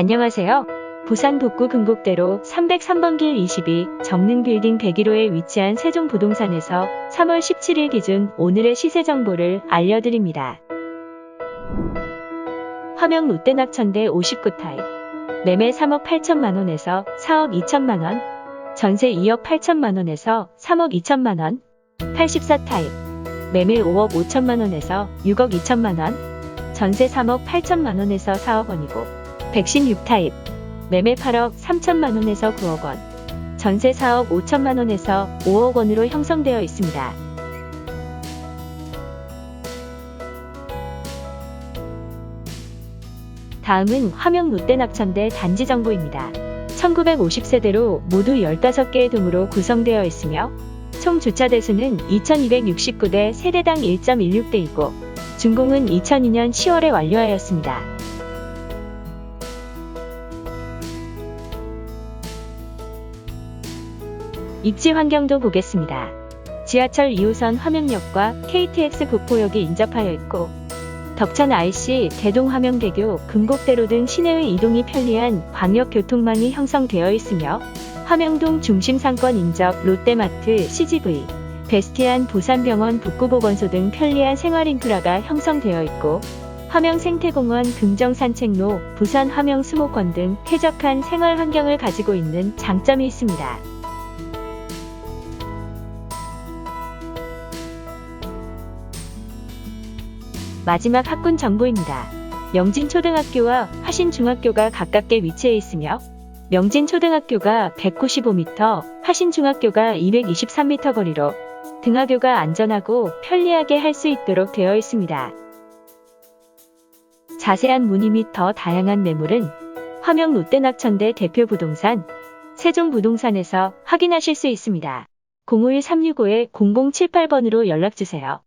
안녕하세요. 부산 북구 금곡대로 303번 길 22 정릉빌딩 101호에 위치한 세종부동산에서 3월 17일 기준 오늘의 시세 정보를 알려드립니다. 화명 롯데낙천대 59 타입 매매 3억 8천만 원에서 4억 2천만 원. 전세 2억 8천만 원에서 3억 2천만 원. 84 타입 매매 5억 5천만 원에서 6억 2천만 원. 전세 3억 8천만 원에서 4억 원이고 116 타입 매매 8억 3천만 원에서 9억 원 전세 4억 5천만 원에서 5억 원으로 형성되어 있습니다. 다음은 화명 롯데 낙천대 단지 정보입니다. 1950세대로 모두 15개의 동으로 구성되어 있으며 총 주차 대수는 2269대 세대당 1.16대이고 준공은 2002년 10월에 완료하였습니다. 입지 환경도 보겠습니다. 지하철 2호선 화명역과 KTX 국포역이 인접하여 있고 덕천 IC, 대동 화명대교, 금곡대로 등 시내의 이동이 편리한 광역교통망이 형성되어 있으며 화명동 중심 상권 인접 롯데마트, CGV, 베스티안 부산병원 북구보건소 등 편리한 생활 인프라가 형성되어 있고 화명 생태공원 금정산책로, 부산 화명 수목원 등 쾌적한 생활 환경을 가지고 있는 장점이 있습니다. 마지막 학군 정보입니다. 명진초등학교와 화신중학교가 가깝게 위치해 있으며 명진초등학교가 195m, 화신중학교가 223m 거리로 등하교가 안전하고 편리하게 할 수 있도록 되어 있습니다. 자세한 문의 및 더 다양한 매물은 화명 롯데낙천대 대표 부동산 세종부동산에서 확인하실 수 있습니다. 051-365-0078번으로 연락주세요.